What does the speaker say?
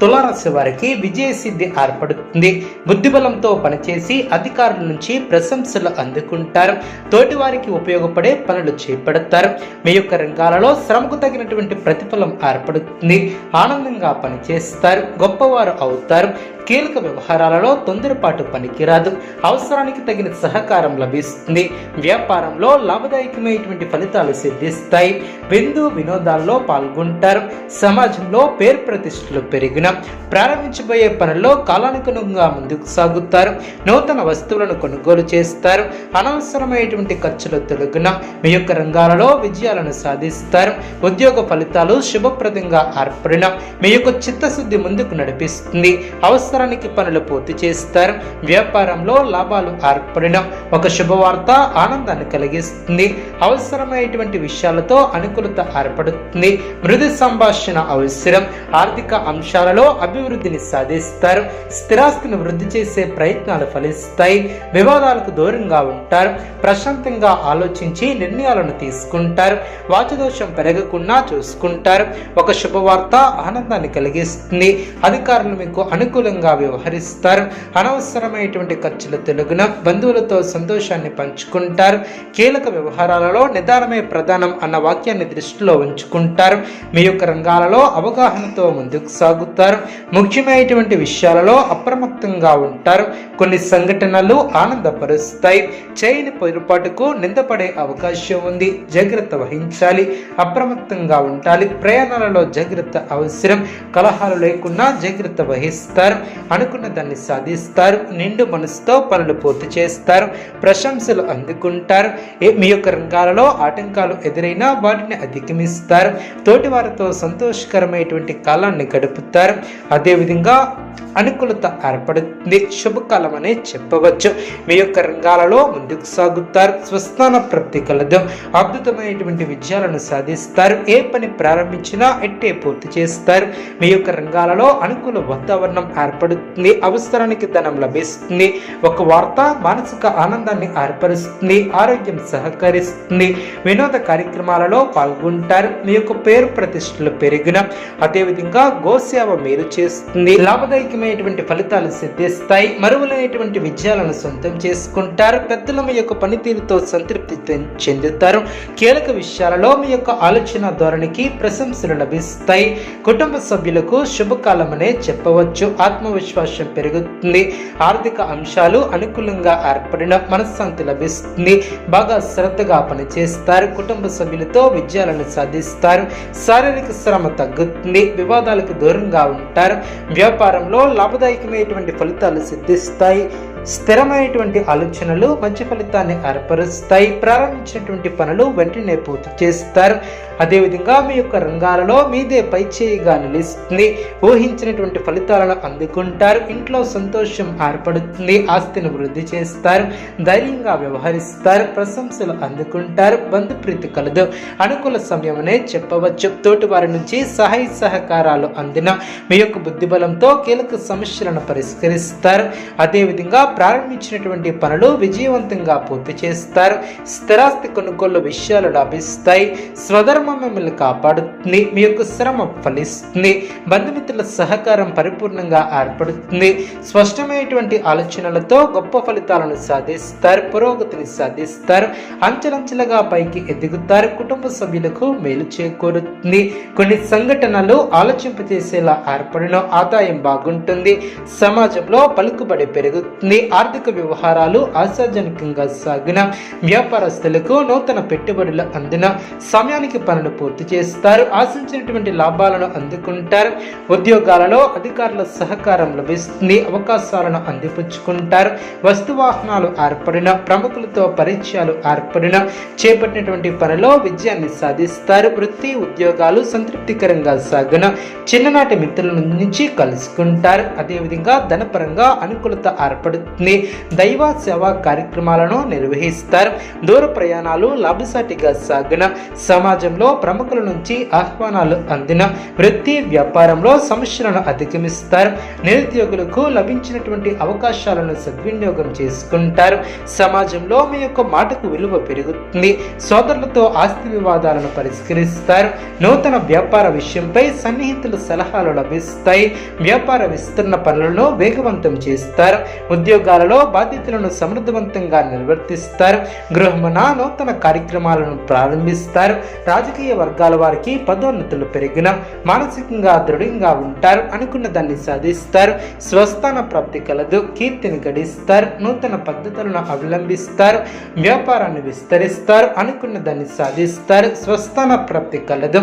తులారాశి వారికి విజయసిద్ధి ఏర్పడుతుంది. బుద్ధిబలంతో పనిచేసి అధికారుల నుంచి ప్రశంసలు అందుకుంటారు. తోటి వారికి ఉపయోగపడే పనులు చేపడతారు. మీ యొక్క రంగాలలో శ్రమకు తగినటువంటి ప్రతిఫలం ఏర్పడుతుంది. ఆనందంగా పనిచేస్తారు. గొప్పవారు అవుతారు. కీలక వ్యవహారాలలో తొందరపాటు పనికిరాదు. అవసరానికి తగిన సహకారం లభిస్తుంది. వ్యాపారంలో లాభదాయకమైనటువంటి ఫలితాలు సిద్ధిస్తాయి. విందు వినోదాల్లో పాల్గొంటారు. సమాజంలో పేరు ప్రతిష్టలు పెరిగిన ప్రారంభించబోయే పనుల్లో కాలానుగుణంగా ముందుకు సాగుతారు. నూతన వస్తువులను కొనుగోలు చేస్తారు. అనవసరమైనటువంటి ఖర్చులు తొలగిన మీ యొక్క రంగాలలో విజయాలను సాధిస్తారు. ఉద్యోగ ఫలితాలు శుభప్రదంగా ఏర్పడిన మీ యొక్క చిత్తశుద్ధి ముందుకు నడిపిస్తుంది. అవసరం అవసరానికి పనులు పూర్తి చేస్తారు. వ్యాపారంలో లాభాలు ఏర్పడిన ఒక శుభవార్త ఆనందాన్ని కలిగిస్తుంది. అవసరమైనటువంటి విషయాలతో అనుకూలత ఏర్పడుతుంది. మృదు సంభాషణ అవసరం. ఆర్థిక అంశాలలో అభివృద్ధిని సాధిస్తారు. స్థిరాస్తిని వృద్ధి చేసే ప్రయత్నాలు ఫలిస్తాయి. వివాదాలకు దూరంగా ఉంటారు. ప్రశాంతంగా ఆలోచించి నిర్ణయాలను తీసుకుంటారు. వాచదోషం పెరగకుండా చూసుకుంటారు. ఒక శుభవార్త ఆనందాన్ని కలిగిస్తుంది. అధికారులు మీకు అనుకూలంగా వ్యవహరిస్తారు. అనవసరమైనటువంటి ఖర్చులు తెలుగున బంధువులతో సంతోషాన్ని పంచుకుంటారు. కీలక వ్యవహారాలలో నిదానమే ప్రధానం అన్న వాక్యాన్ని దృష్టిలో ఉంచుకుంటారు. మీ యొక్క రంగాలలో అవగాహనతో ముందుకు సాగుతారు. ముఖ్యమైనటువంటి విషయాలలో అప్రమత్తంగా ఉంటారు. కొన్ని సంఘటనలు ఆనందపరుస్తాయి. చేయని పొరపాటుకు నిందపడే అవకాశం ఉంది. జాగ్రత్త వహించాలి. అప్రమత్తంగా ఉండాలి. ప్రయాణాలలో జాగ్రత్త అవసరం. కలహాలు లేకుండా జాగ్రత్త వహిస్తారు. అనుకున్న దాన్ని సాధిస్తారు నిండు మనసుతో పనులు పూర్తి చేస్తారు ప్రశంసలు అందుకుంటారు. మీ యొక్క రంగాలలో ఆటంకాలు ఎదురైనా వాటిని అధిగమిస్తారు. తోటి వారితో సంతోషకరమైనటువంటి కాలాన్ని గడుపుతారు. అదేవిధంగా అనుకూలత ఏర్పడుతుంది. శుభకాలం అనే చెప్పవచ్చు. మీ యొక్క రంగాలలో ముందుకు సాగుతారు. స్వస్థాన ప్రాప్తి కలదు. అద్భుతమైనటువంటి విజయాలను సాధిస్తారు. ఏ పని ప్రారంభించినా ఎట్టే పూర్తి చేస్తారు. మీ యొక్క రంగాలలో అనుకూల వాతావరణం ఏర్పడుతుంది అవసరానికి ధనం లభిస్తుంది ఒక వార్త మానసిక ఆనందాన్ని ఏర్పరుస్తుంది ఆరోగ్యం సహకరిస్తుంది. వినోద కార్యక్రమాలలో పాల్గొంటారు మీ యొక్క పేరు ప్రతిష్టలు పెరిగిన అదేవిధంగా గోసేవ మేలు చేస్తుంది. లాభదాయకమైనటువంటి ఫలితాలు సిద్ధిస్తాయి మరువలైనటువంటి విజయాలను సొంతం చేసుకుంటారు పెద్దల మీ యొక్క పనితీరుతో సంతృప్తి చెందుతారు. కీలక విషయాలలో మీ యొక్క ఆలోచన ధోరణికి ప్రశంసలు లభిస్తాయి. కుటుంబ సభ్యులకు శుభకాలమనే చెప్పవచ్చు. చెప్పవచ్చు ఆత్మవిశ్వాసం పెరుగుతుంది. ఆర్థిక అంశాలు అనుకూలంగా ఏర్పడిన మనశ్శాంతి లభిస్తుంది. బాగా శ్రద్ధగా పనిచేస్తారు. కుటుంబ సభ్యులతో విజయాలను సాధిస్తారు. శారీరక శ్రమ తగ్గుతుంది. వివాదాలకు దూరంగా ఉంటారు. వ్యాపారంలో లాభదాయకమైనటువంటి ఫలితాలు సిద్ధిస్తాయి. స్థిరమైనటువంటి ఆలోచనలు మంచి ఫలితాన్ని ఏర్పరుస్తాయి. ప్రారంభించినటువంటి పనులు వెంటనే పూర్తి చేస్తారు. అదేవిధంగా మీ యొక్క రంగాలలో మీదే పై చేయిగా నిలుస్తుంది. ఊహించినటువంటి ఫలితాలను అందుకుంటారు. ఇంట్లో సంతోషం ఏర్పడుతుంది. ఆస్తిని వృద్ధి చేస్తారు. ధైర్యంగా వ్యవహరిస్తారు. ప్రశంసలు అందుకుంటారు. బంధుప్రీతి కలదు. అనుకూల సమయమనే చెప్పవచ్చు. తోటి వారి నుంచి సహాయ సహకారాలు అందిన మీ యొక్క బుద్ధిబలంతో కీలక సమస్యలను పరిష్కరిస్తారు. అదేవిధంగా ప్రారంభించినటువంటి పనులు విజయవంతంగా పూర్తి చేస్తారు. స్థిరాస్తి కొనుగోలు విషయాలు లభిస్తాయి. స్వధర్మం మిమ్మల్ని కాపాడుతుంది. మీ యొక్క శ్రమ ఫలిస్తుంది. బంధుమిత్రుల సహకారం పరిపూర్ణంగా ఏర్పడుతుంది. స్పష్టమైనటువంటి ఆలోచనలతో గొప్ప ఫలితాలను సాధిస్తారు. పురోగతిని సాధిస్తారు. అంచెలంచెలుగా పైకి ఎదుగుతారు. కుటుంబ సభ్యులకు మేలు చేకూరుతుంది. కొన్ని సంఘటనలు ఆలోచింపజేసేలా ఏర్పడిన ఆదాయం బాగుంటుంది. సమాజంలో పలుకుబడి పెరుగుతుంది. ఆర్థిక వ్యవహారాలు ఆశాజనకంగా సాగిన వ్యాపారస్తులకు నూతన పెట్టుబడులు అందిన సమయానికి పనులు పూర్తి చేస్తారు. ఆశించినటువంటి లాభాలను అందుకుంటారు. ఉద్యోగాలలో అధికారుల సహకారం లభిస్తుంది. అవకాశాలను అందిపుచ్చుకుంటారు. వస్తు వాహనాలు ఏర్పడిన ప్రముఖులతో పరిచయాలు ఏర్పడిన చేపట్టినటువంటి పనిలో విజయాన్ని సాధిస్తారు. వృత్తి ఉద్యోగాలు సంతృప్తికరంగా సాగిన చిన్ననాటి మిత్రుల నుంచి కలుసుకుంటారు. అదేవిధంగా ధనపరంగా అనుకూలత ఏర్పడుతుంది దైవ సేవా కార్యక్రమాలను నిర్వహిస్తారు. దూర ప్రయాణాలు లాభసాటిగా సాగిన సమాజంలో ప్రముఖుల నుంచి ఆహ్వానాలు అందిన వృత్తి వ్యాపారంలో సమస్యలను అధిగమిస్తారు. నిరుద్యోగులకు లభించినటువంటి అవకాశాలను సద్వినియోగం చేసుకుంటారు. సమాజంలో మీ యొక్క మాటకు విలువ పెరుగుతుంది. సోదరులతో ఆస్తి వివాదాలను పరిష్కరిస్తారు. నూతన వ్యాపార విషయంపై సన్నిహితుల సలహాలు లభిస్తాయి. వ్యాపార విస్తరణ పనులను వేగవంతం చేస్తారు. ఉద్యోగాలలో బాధ్యతలను సమర్థవంతంగా నిర్వర్తిస్తారు. గృహమున నూతన కార్యక్రమాలను ప్రారంభిస్తారు. రాజకీయ వర్గాల వారికి పదోన్నతులు పెరిగిన మానసికంగా దృఢంగా ఉంటారు అనుకున్న దాన్ని సాధిస్తారు. స్వస్థాన ప్రాప్తి కలదు కీర్తిని గడిస్తారు నూతన పద్ధతులను అవలంబిస్తారు వ్యాపారాన్ని విస్తరిస్తారు అనుకున్న దాన్ని సాధిస్తారు. స్వస్థాన ప్రాప్తి కలదు